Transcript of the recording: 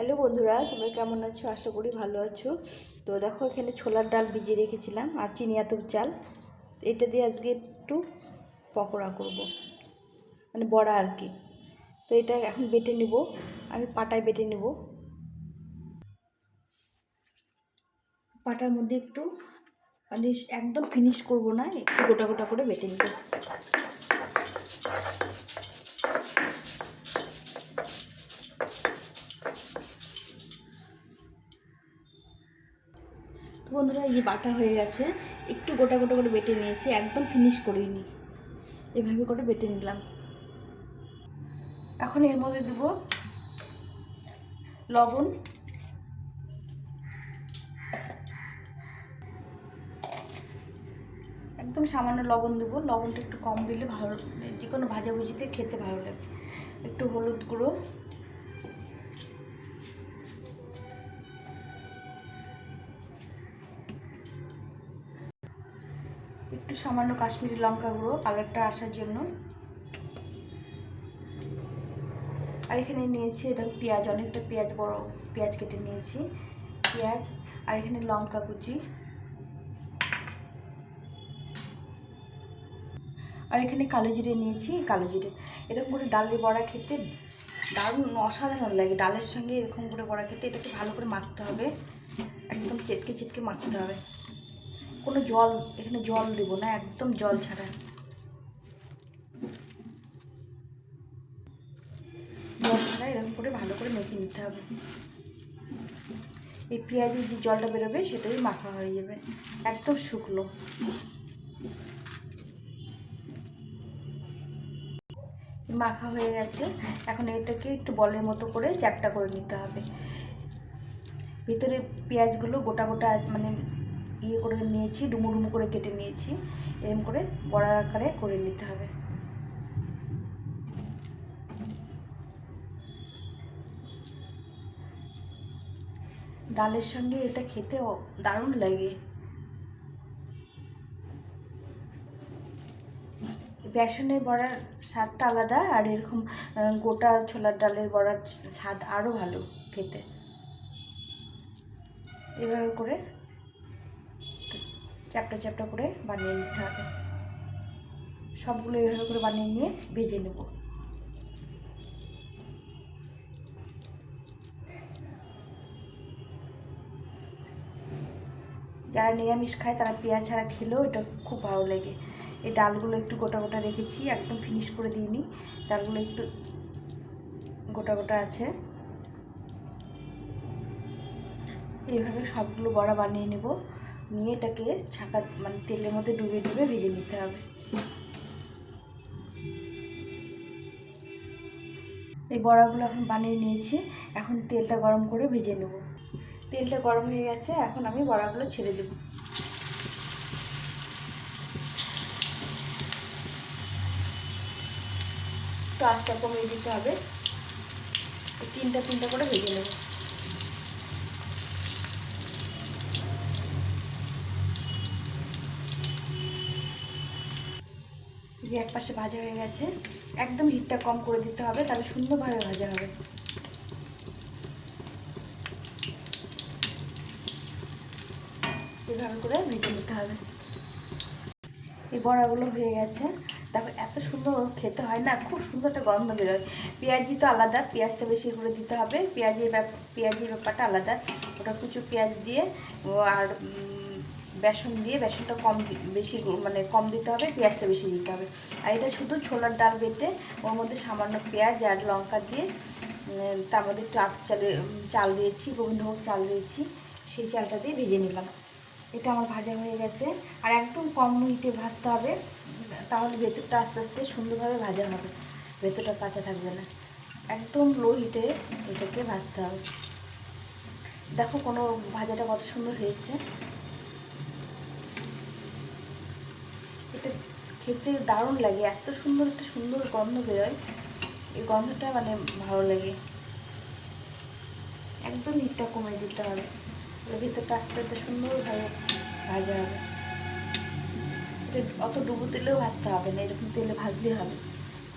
Hello বন্ধুরা, তোমরা কেমন আছো? আশা করি ভালো আছো। তো দেখো, এখানে ছোলার ডাল ভিজিয়ে রেখেছিলাম আর চিনি চিনিয়াতুর চাল। এটা দিয়ে আজকে একটু পকোড়া করব। মানে বড়া আর কি। তো এটা এখন বেটে নিব। আমি পাটায় বেটে নেব। পাটার মধ্যে একটু মানে একদম ফিনিশ করব না, একটু গোটা গোটা করে বেটে নিব। বন্ধুরা, এই যে বাটা হয়ে গেছে, একটু গোটা গোটা করে বেটে নিয়েছি, একদম ফিনিশ করিনি। এভাবে করে বেটে নিলাম। এখন এর মধ্যে দেব লবণ। একদম সামান্য লবণ দেবো। লবণটা একটু কম দিলে ভালো, যে কোনো ভাজাভুজিতে খেতে ভালো লাগে। একটু হলুদ গুঁড়ো। একটু সামান্য কাশ্মীরি লঙ্কা গুঁড়ো, কালারটা আসার জন্য। আর এখানে নিয়েছি দেখো পেঁয়াজ, অনেকটা পেঁয়াজ বড় পেঁয়াজ কেটে নিয়েছি। পেঁয়াজ আর এখানে লঙ্কা কুচি। আর এখানে কালো জিরে নিয়েছি, কালো জিরে। এরকম করে ডালের বড়া খেতে দারুণ অসাধারণ লাগে। ডালের সঙ্গে এরকম করে বড়া খেতে, এটাকে ভালো করে মাখতে হবে। একদম চেটকে চেটকে মাখতে হবে। কোনো জল, এখানে জল দেবো না, একদম জল ছাড়া। জল ছাড়া এরকম করে ভালো করে মেখে নিতে হবে। এই পেঁয়াজের যে জলটা বেরোবে, সেটাই মাখা হয়ে যাবে, একদম শুকনো। মাখা হয়ে গেছে, এখন এটাকে একটু বলের মতো করে চ্যাপটা করে নিতে হবে। ভিতরে পেঁয়াজগুলো গোটা গোটা মানে ইয়ে করে নিয়েছি, ডুমো ডুমো করে কেটে নিয়েছি। এরকম করে বড়ার আকারে করে নিতে হবে। ডালের সঙ্গে এটা খেতে দারুণ লাগে। বেসনের বড়ার স্বাদটা আলাদা, আর এরকম গোটা ছোলার ডালের বড়ার স্বাদ আরও ভালো খেতে। এভাবে করে চ্যাপটা চ্যাপটা করে বানিয়ে নিতে হবে। সবগুলো এভাবে করে বানিয়ে নিয়ে ভেজে নেব। যারা নিরামিষ খায় তারা পেঁয়াজ ছাড়া খেলেও এটা খুব ভালো লাগে। এই ডালগুলো একটু গোটা গোটা রেখেছি, একদম ফিনিশ করে দিইনি। ডালগুলো একটু গোটা গোটা আছে। এইভাবে সবগুলো বড়া বানিয়ে নেব। নিয়ে এটাকে ছাঁকা মানে তেলের মধ্যে ডুবে ডুবে ভেজে নিতে হবে। এই বড়াগুলো এখন বানিয়ে নিয়েছি। এখন তেলটা গরম করে ভেজে নেব। তেলটা গরম হয়ে গেছে, এখন আমি বড়াগুলো ছেড়ে দেব। একটু আঁচটা কমিয়ে দিতে হবে। তিনটা তিনটা করে ভেজে নেব। যে এক পাশে ভাজা হয়ে গেছে, একদম হিটটা কম করে দিতে হবে, তাহলে সুন্দরভাবে ভাজা হবে। এভাবে করে ভেজে নিতে হবে। এই বড়াগুলো হয়ে গেছে। তারপর এত সুন্দর খেতে হয় না, খুব সুন্দর একটা গন্ধ বেরোয়। পেঁয়াজি তো আলাদা, পেঁয়াজটা বেশি করে দিতে হবে। পেঁয়াজের ব্যাপ, পেঁয়াজের ব্যাপারটা আলাদা। ওটা কুচু পেঁয়াজ দিয়ে আর বেসন দিয়ে বেসনটা কম বেশি মানে কম দিতে হবে, পেঁয়াজটা বেশি দিতে হবে। আর এটা শুধু ছোলার ডাল বেটে, ওর মধ্যে সামান্য পেঁয়াজ আর লঙ্কা দিয়ে তার মধ্যে একটু আতপ চালে চাল দিয়েছি, গোবিন্দভোগ চাল দিয়েছি, সেই চালটা দিয়ে ভেজে নিলাম। এটা আমার ভাজা হয়ে গেছে। আর একদম কম হিটে ভাজতে হবে, তাহলে ভেতরটা আস্তে আস্তে সুন্দরভাবে ভাজা হবে। ভেতরটা কাঁচা থাকবে না। একদম লো হিটে এটাকে ভাজতে হবে। দেখো কোনো ভাজাটা কত সুন্দর হয়েছে এটা খেতে দারুণ লাগে, এত সুন্দর একটা সুন্দর গন্ধ বেরোয়। এই গন্ধটা মানে ভালো লাগে। একদম হিটটা কমে দিতে হবে। ভিতরটা আস্তে আস্তে সুন্দরভাবে ভাজা হবে। অত ডুবো তেলেও ভাজতে হবে না, এরকম তেলে ভাজলে হবে।